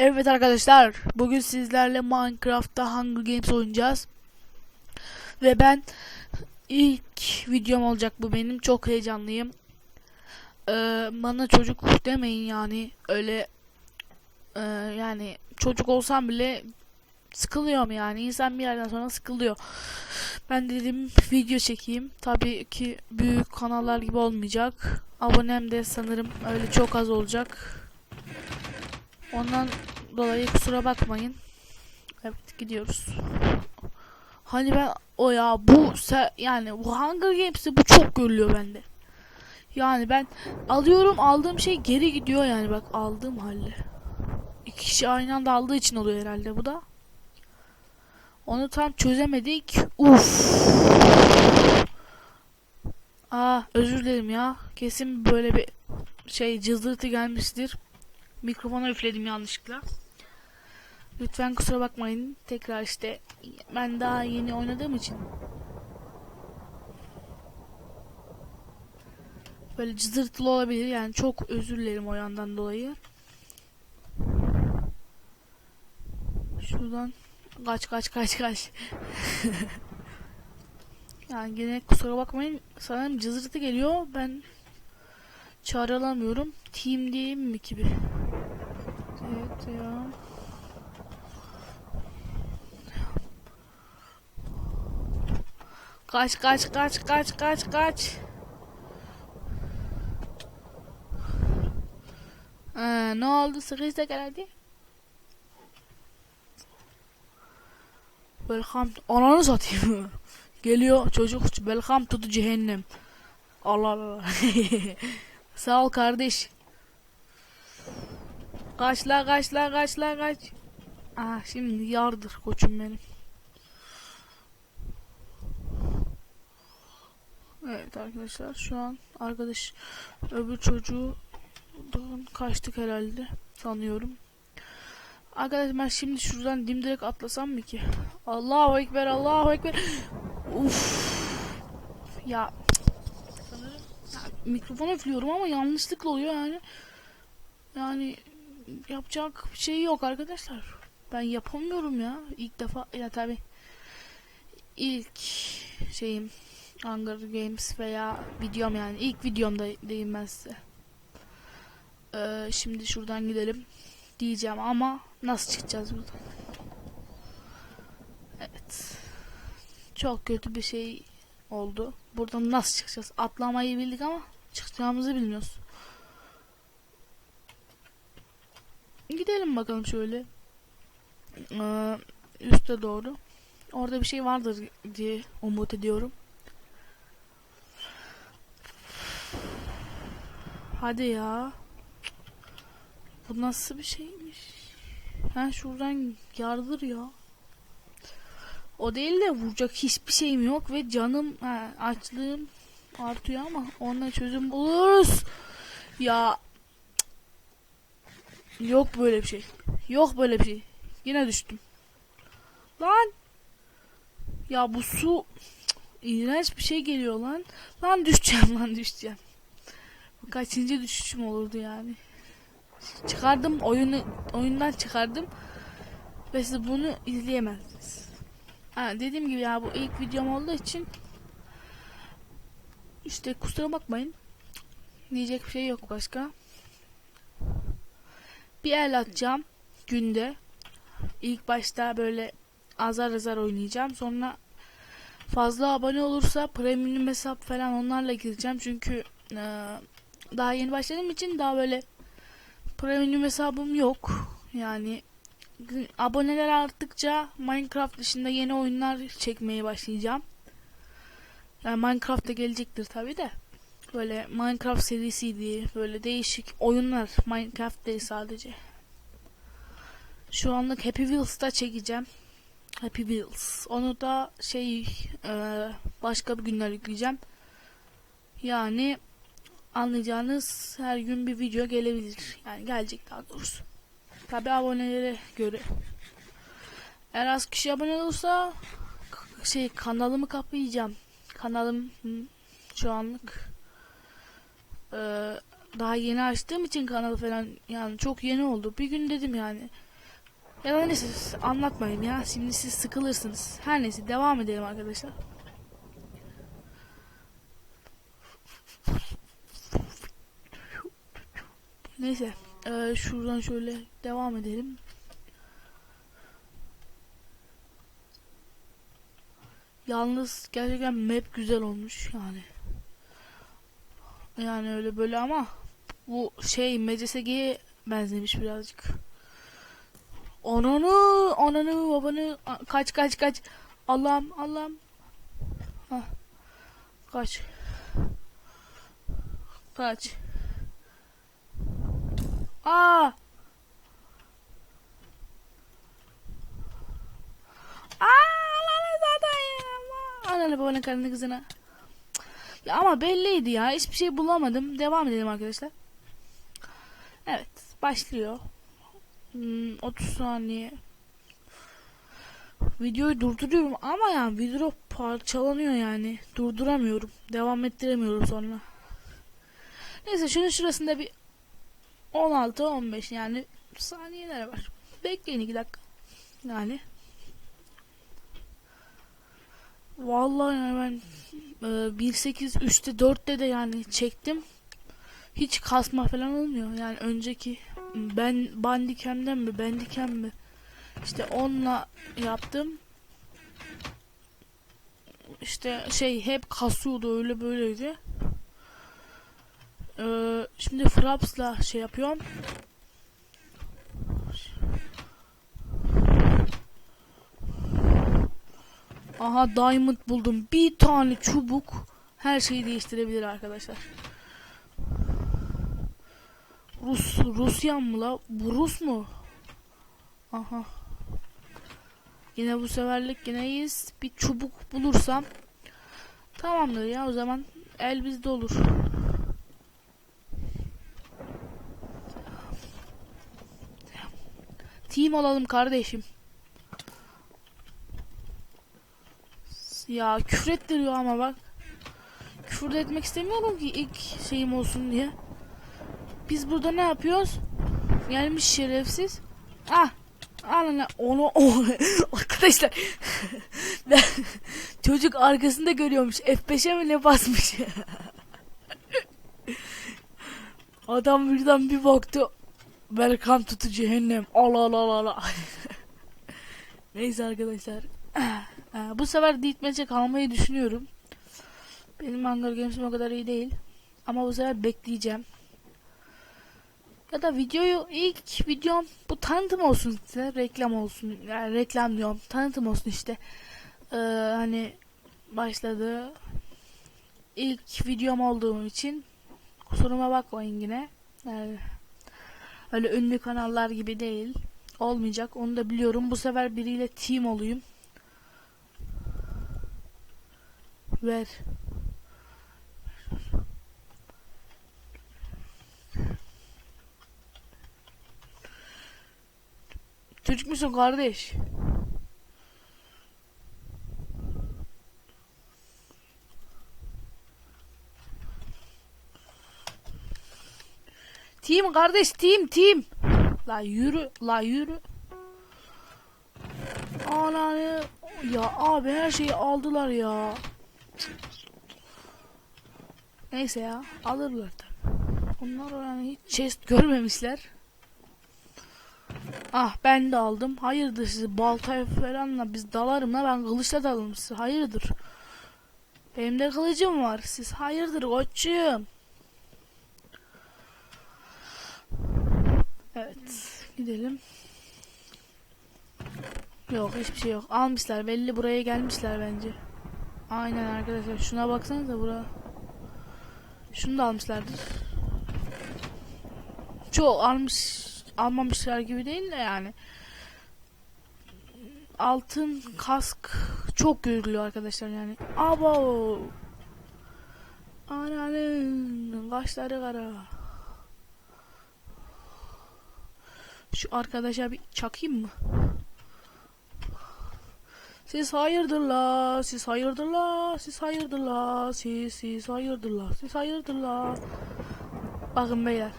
Evet arkadaşlar, bugün sizlerle Minecraft'ta Hunger Games oynayacağız. Ve ben ilk videom olacak bu benim. Çok heyecanlıyım. Ee, bana çocuk demeyin yani. Öyle e, yani çocuk olsam bile sıkılıyorum yani. İnsan bir yerden sonra sıkılıyor. Ben dedim video çekeyim. Tabii ki büyük kanallar gibi olmayacak. Abonem de sanırım öyle çok az olacak. Ondan dolayı kusura bakmayın. Evet gidiyoruz. Hani ben o ya bu se yani bu Hunger Games'te bu çok görülüyor bende. Yani ben alıyorum aldığım şey geri gidiyor yani bak aldığım halde. İki kişi aynı anda aldığı için oluyor herhalde bu da. Onu tam çözemedik. Uf. Aa özür dilerim ya. Kesin böyle bir şey cızırtı gelmiştir. Mikrofona üfledim yanlışlıkla. Lütfen kusura bakmayın. Tekrar işte ben daha yeni oynadığım için böyle cızırtılı olabilir. Yani çok özür dilerim o yandan dolayı. Şuradan kaç kaç kaç kaç. yani yine kusura bakmayın. Sanırım cızırtı geliyor. Ben çağrılamıyorum. Team diyeyim mi gibi. Evet ya. Kaç kaç kaç kaç kaç kaç. Ee, ne oldu? Sıkıysa gel hadi. Welcome. Ananı satayım. Geliyor çocuk. Welcome the cehennem. Allah Allah. Sağ ol kardeş. Kaç la kaç la kaç kaç. Ah şimdi yardır koçum benim. Evet arkadaşlar şu an arkadaş öbür çocuğu kaçtık herhalde sanıyorum. Arkadaşlar ben şimdi şuradan dimdirek atlasam mı ki? Allahu ekber Allahu ekber. Uf. Ya sanırım ya, mikrofona üflüyorum ama yanlışlıkla oluyor yani. Yani yapacak bir şey yok arkadaşlar. Ben yapamıyorum ya. İlk defa ya tabi ilk şeyim Hunger Games veya videom yani ilk videomda diyeyim ben size. Ee, şimdi şuradan gidelim diyeceğim ama nasıl çıkacağız buradan? Evet. Çok kötü bir şey oldu. Buradan nasıl çıkacağız? Atlamayı bildik ama çıkacağımızı bilmiyoruz. Gidelim bakalım şöyle. Ee, üste doğru. Orada bir şey vardır diye umut ediyorum. Hadi ya. Bu nasıl bir şeymiş? Ha şuradan yardır ya. O değil de vuracak hiçbir şeyim yok ve canım ha, açlığım artıyor ama onunla çözüm buluruz. Ya Yok böyle bir şey. Yok böyle bir şey. Yine düştüm. Lan. Ya bu su iğrenç bir şey geliyor lan. Lan düşeceğim lan düşeceğim. Bu kaçıncı düşüşüm olurdu yani. Çıkardım oyunu oyundan çıkardım. Ve siz bunu izleyemezdiniz. Ha, dediğim gibi ya bu ilk videom olduğu için işte kusura bakmayın. Diyecek bir şey yok başka bir el atacağım günde. İlk başta böyle azar azar oynayacağım. Sonra fazla abone olursa premium hesap falan onlarla gireceğim. Çünkü e, daha yeni başladığım için daha böyle premium hesabım yok. Yani aboneler arttıkça Minecraft dışında yeni oyunlar çekmeye başlayacağım. Yani Minecraft da gelecektir tabi de böyle Minecraft serisiydi. Böyle değişik oyunlar. Minecraft değil sadece. Şu anlık Happy Wheels'ta çekeceğim. Happy Wheels. Onu da şey e, başka bir günler yükleyeceğim. Yani anlayacağınız her gün bir video gelebilir. Yani gelecek daha doğrusu. Tabi abonelere göre. Eğer az kişi abone olursa şey kanalımı kapayacağım. Kanalım şu anlık ee, daha yeni açtığım için kanalı falan yani çok yeni oldu. Bir gün dedim yani Ya da neyse anlatmayayım ya. Şimdi siz sıkılırsınız. Her neyse devam edelim arkadaşlar. Neyse. eee, şuradan şöyle devam edelim. Yalnız gerçekten map güzel olmuş yani. Yani öyle böyle ama bu şey MCSG'ye benzemiş birazcık. Ananı, ananı, babanı kaç kaç kaç. Allah'ım, Allah'ım. Hah. Kaç. Kaç. Aa! Aa. Ananı babanın karını kızına. Ya ama belliydi ya. Hiçbir şey bulamadım. Devam edelim arkadaşlar. Evet. Başlıyor. Hmm, 30 saniye. Videoyu durduruyorum ama yani video parçalanıyor yani. Durduramıyorum. Devam ettiremiyorum sonra. Neyse şunun şurasında bir 16-15 yani saniyeler var. Bekleyin 2 dakika. Yani. Vallahi yani ben e, 1.8 3'te 4'te de yani çektim. Hiç kasma falan olmuyor. Yani önceki ben bandikemden mi bendikem mi işte onunla yaptım. İşte şey hep kasıyordu öyle böyleydi. Ee, şimdi Fraps'la şey yapıyorum. Aha diamond buldum. Bir tane çubuk her şeyi değiştirebilir arkadaşlar. Rus Rusyan mı la? Bu Rus mu? Aha. Yine bu seferlik yine iyiyiz. Bir çubuk bulursam tamamdır ya o zaman el bizde olur. Team olalım kardeşim. Ya küfür ettiriyor ama bak. Küfür etmek istemiyorum ki ilk şeyim olsun diye. Biz burada ne yapıyoruz? Gelmiş şerefsiz. Ah. Anne onu o arkadaşlar ben çocuk arkasında görüyormuş F5'e mi ne basmış adam birden bir baktı Welcome to cehennem Allah Allah Allah neyse arkadaşlar Ee, bu sefer ditmece kalmayı düşünüyorum. Benim Hunger Games'im o kadar iyi değil. Ama bu sefer bekleyeceğim. Ya da videoyu ilk videom bu tanıtım olsun size reklam olsun yani reklam diyorum tanıtım olsun işte. Ee, hani başladı. İlk videom olduğum için kusuruma bakmayın yine. Yani öyle ünlü kanallar gibi değil. Olmayacak onu da biliyorum. Bu sefer biriyle team olayım ver Çocuk musun kardeş? Team kardeş team team. La yürü la yürü. Ananı ya abi her şeyi aldılar ya. Neyse ya alırlar tabii. Onlar yani hiç chest görmemişler. Ah ben de aldım. Hayırdır sizi baltaya falanla biz dalarım la ben kılıçla dalarım sizi. Hayırdır. Benim de kılıcım var. Siz hayırdır koçum. Evet. Gidelim. Yok hiçbir şey yok. Almışlar. Belli buraya gelmişler bence. Aynen arkadaşlar. Şuna baksanıza bura. Şunu da almışlardır. Çoğu almış almamışlar gibi değil de yani. Altın kask çok görülüyor arkadaşlar yani. Abo. Ananın kaşları kara. Şu arkadaşa bir çakayım mı? Siz hayırdır la, siz hayırdır la, siz hayırdır la, siz siz hayırdır la, siz hayırdır la. Bakın beyler.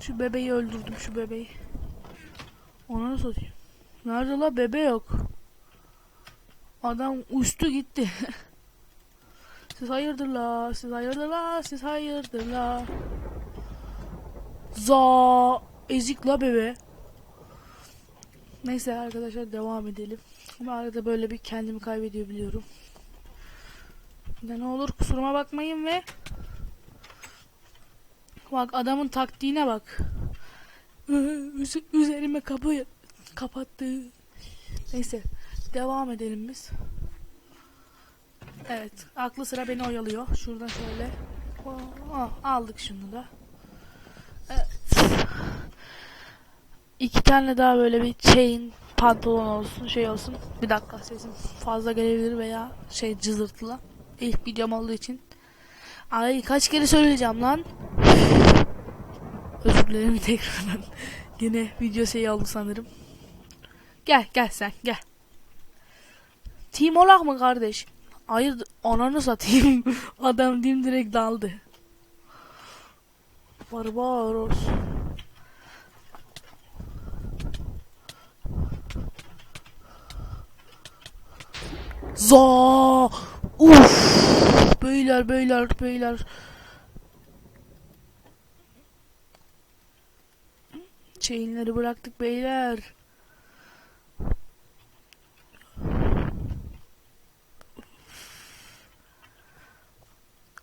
Şu bebeği öldürdüm şu bebeği. Ona nasıl atayım? Nerede la bebe yok. Adam uçtu gitti. siz hayırdır la, siz hayırdır la, siz hayırdır la. Za ezik la bebe. Neyse arkadaşlar devam edelim. Ama arada böyle bir kendimi kaybediyor biliyorum. Ya ne olur kusuruma bakmayın ve Bak adamın taktiğine bak. Üz- üzerime kapı kapattı. Neyse devam edelim biz. Evet aklı sıra beni oyalıyor. Şuradan şöyle. Aa, aldık şunu da. Evet. İki tane daha böyle bir chain pantolon olsun şey olsun. Bir dakika sesim fazla gelebilir veya şey cızırtılı. İlk videom olduğu için. Ay kaç kere söyleyeceğim lan. Özür dilerim tekrardan. Yine video şey oldu sanırım. Gel gel sen gel. Team olak mı kardeş? Hayır ananı satayım. Adam dimdirek daldı. Barbaros. Za! Uf! Beyler beyler beyler. Chainleri bıraktık beyler.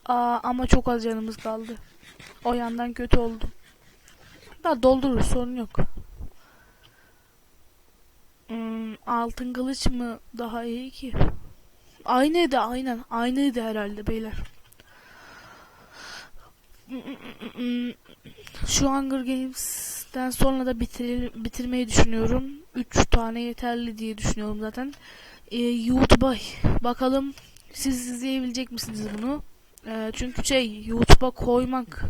Aa, ama çok az canımız kaldı. O yandan kötü oldu. Da doldururuz sorun yok. Hmm, altın kılıç mı daha iyi ki? Aynıydı aynen. Aynıydı herhalde beyler. Şu Hunger Games'ten sonra da bitir bitirmeyi düşünüyorum. 3 tane yeterli diye düşünüyorum zaten. Ee, YouTube'a bakalım siz izleyebilecek misiniz bunu? Ee, çünkü şey YouTube'a koymak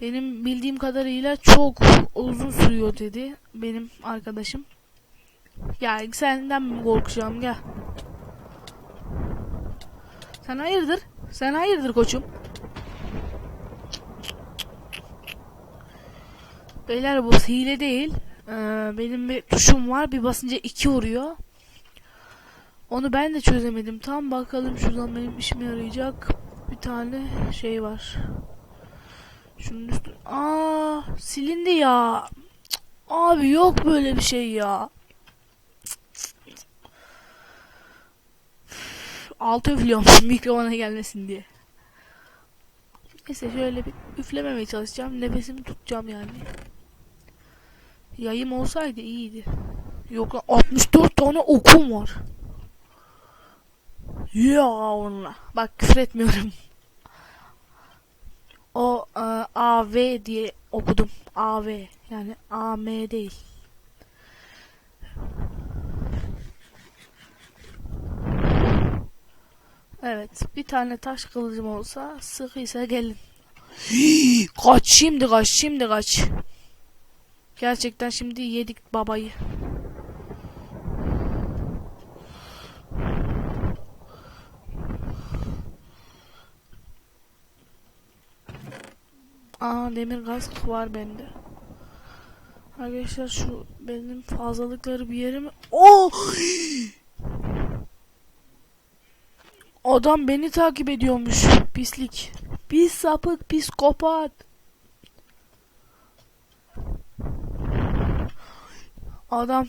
benim bildiğim kadarıyla çok uzun sürüyor dedi benim arkadaşım. Gel senden mi korkacağım gel. Sen hayırdır? Sen hayırdır koçum? Beyler bu hile değil. Ee, benim bir tuşum var. Bir basınca iki vuruyor. Onu ben de çözemedim. Tam bakalım şuradan benim işime yarayacak. Bir tane şey var. Şunun üstü. Aa, silindi ya. Abi yok böyle bir şey ya. Altı üflüyorum mikrofona gelmesin diye. Neyse şöyle bir üflememeye çalışacağım. Nefesimi tutacağım yani. Yayım olsaydı iyiydi. Yok lan 64 tane okum var. Ya onunla. Bak küfür etmiyorum. O e, AV diye okudum. AV yani AM değil. Evet bir tane taş kılıcım olsa sıkıysa gelin. kaç şimdi kaç şimdi kaç. Gerçekten şimdi yedik babayı. Aa demir kask var bende. Arkadaşlar şu benim fazlalıkları bir yere mi? Oh! Adam beni takip ediyormuş. Pislik. Pis sapık, psikopat. Adam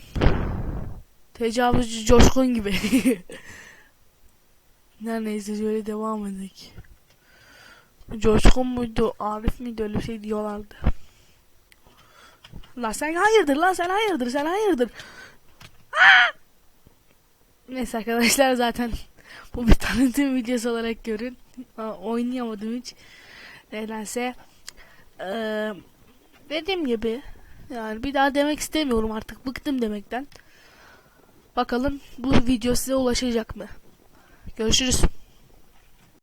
tecavüzcü coşkun gibi. Her neyse şöyle devam edelim. Coşkun muydu, Arif miydi öyle bir şey diyorlardı. La sen hayırdır la sen hayırdır sen hayırdır. Aa! Neyse arkadaşlar zaten bu bir tanıtım videosu olarak görün. Oynayamadım hiç. Nedense eee dediğim gibi yani bir daha demek istemiyorum artık. Bıktım demekten. Bakalım bu video size ulaşacak mı? Görüşürüz.